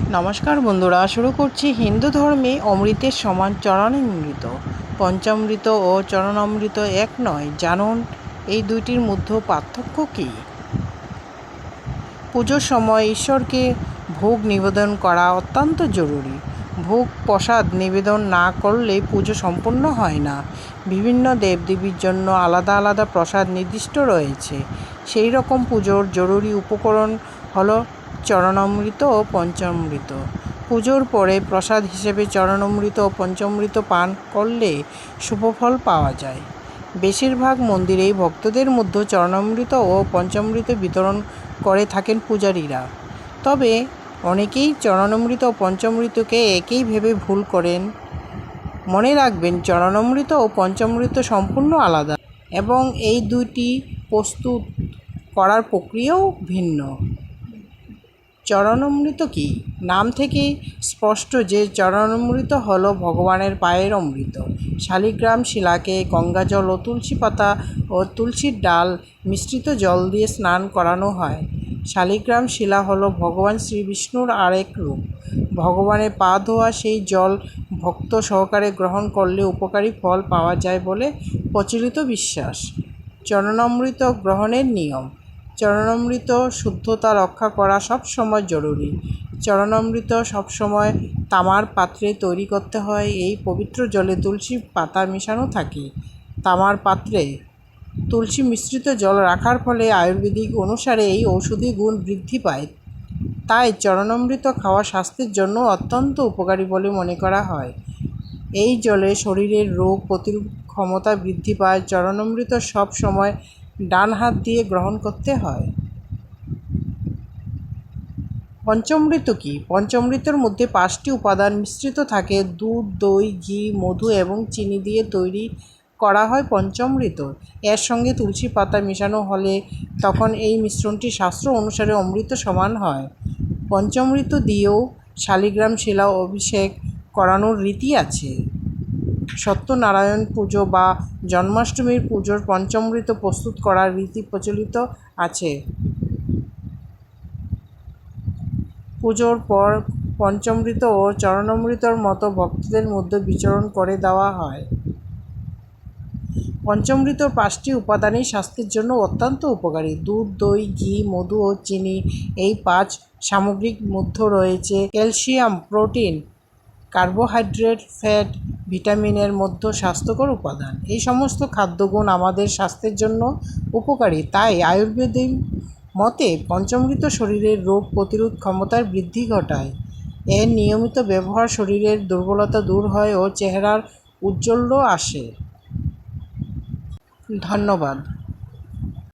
নমস্কার বন্ধুরা, শুরু করছি হিন্দু ধর্মে অমৃতের সমান চরণামৃত। পঞ্চামৃত ও চরণামৃত এক নয়, জানুন এই দুইটির মধ্যে পার্থক্য কী? পুজোর সময় ঈশ্বরকে ভোগ নিবেদন করা অত্যন্ত জরুরি। ভোগ, প্রসাদ নিবেদন না করলে পুজো সম্পূর্ণ হয় না। বিভিন্ন দেবদেবীর জন্য আলাদা আলাদা প্রসাদ নির্দিষ্ট রয়েছে। সেই রকম পুজোর জরুরি উপকরণ হলো চরণামৃত ও পঞ্চামৃত। পুজোর পরে প্রসাদ হিসেবে চরণামৃত ও পঞ্চামৃত পান করলে শুভফল পাওয়া যায়। বেশিরভাগ মন্দিরেই ভক্তদের মধ্যে চরণামৃত ও পঞ্চামৃত বিতরণ করে থাকেন পূজারীরা। তবে অনেকেই চরণামৃত ও পঞ্চামৃতকে একই ভেবে ভুল করেন। মনে রাখবেন, চরণামৃত ও পঞ্চামৃত সম্পূর্ণ আলাদা এবং এই দুইটি প্রস্তুত করার প্রক্রিয়াও ভিন্ন। চরণামৃত কি? নাম থেকেই স্পষ্ট যে চরণামৃত হলো ভগবানের পায়ের অমৃত। শালিগ্রাম শিলাকে গঙ্গাজল ও তুলসী পাতা ও তুলসীর ডাল মিশ্রিত জল দিয়ে স্নান করানো হয়। শালিগ্রাম শিলা হলো ভগবান শ্রী বিষ্ণুর আরেক রূপ। ভগবানের পা ধোয়া সেই জল ভক্ত সহকারে গ্রহণ করলে উপকারী ফল পাওয়া যায় বলে প্রচলিত বিশ্বাস। চরণামৃত গ্রহণের নিয়ম। চরণামৃত শুদ্ধতা রক্ষা করা সব সময় জরুরি। চরণামৃত সবসময় তামার পাত্রে তৈরি করতে হয়, এই পবিত্র জলে তুলসী পাতা মেশানো থাকে। তামার পাত্রে তুলসী মিশ্রিত জল রাখার ফলে আয়ুর্বেদিক অনুসারে এই ঔষধি গুণ বৃদ্ধি পায়। তাই চরণামৃত খাওয়া স্বাস্থ্যের জন্য অত্যন্ত উপকারী বলে মনে করা হয়। এই জলে শরীরের রোগ প্রতিরোধ ক্ষমতা বৃদ্ধি পায়। চরণামৃত সব সময় ডান হাত দিয়ে গ্রহণ করতে হয়। পঞ্চামৃত কি? পঞ্চামৃতের মধ্যে পাঁচটি উপাদান মিশ্রিত থাকে। দুধ, দই, ঘি, মধু এবং চিনি দিয়ে তৈরি করা হয় পঞ্চামৃত। এর সঙ্গে তুলসী পাতা মেশানো হলে তখন এই মিশ্রণটি শাস্ত্র অনুসারে অমৃত সমান হয়। পঞ্চামৃত দিয়েও শালিগ্রাম শিলা অভিষেক করানোর রীতি আছে। সত্যনারায়ণ পুজো বা জন্মাষ্টমীর পুজোর পঞ্চামৃত প্রস্তুত করার রীতি প্রচলিত আছে। পুজোর পর পঞ্চামৃত ও চরণামৃতর মতো ভক্তদের মধ্যে বিচরণ করে দেওয়া হয়। পঞ্চামৃতর পাঁচটি উপাদানই স্বাস্থ্যের জন্য অত্যন্ত উপকারী। দুধ, দই, ঘি, মধু ও চিনি এই পাঁচ সামগ্রিক মধ্যে রয়েছে ক্যালসিয়াম, প্রোটিন কার্বোহাইড্রেট, ফ্যাট, ভিটামিনের মধ্যে স্বাস্থ্যকর উপাদান। এই সমস্ত খাদ্যগুণ আমাদের স্বাস্থ্যের জন্য উপকারী। তাই আয়ুর্বেদের মতে পঞ্চমৃত শরীরের রোগ প্রতিরোধ ক্ষমতার বৃদ্ধি ঘটায়। এর নিয়মিত ব্যবহার শরীরের দুর্বলতা দূর হয় ও চেহারার উজ্জ্বল্য আসে। ধন্যবাদ।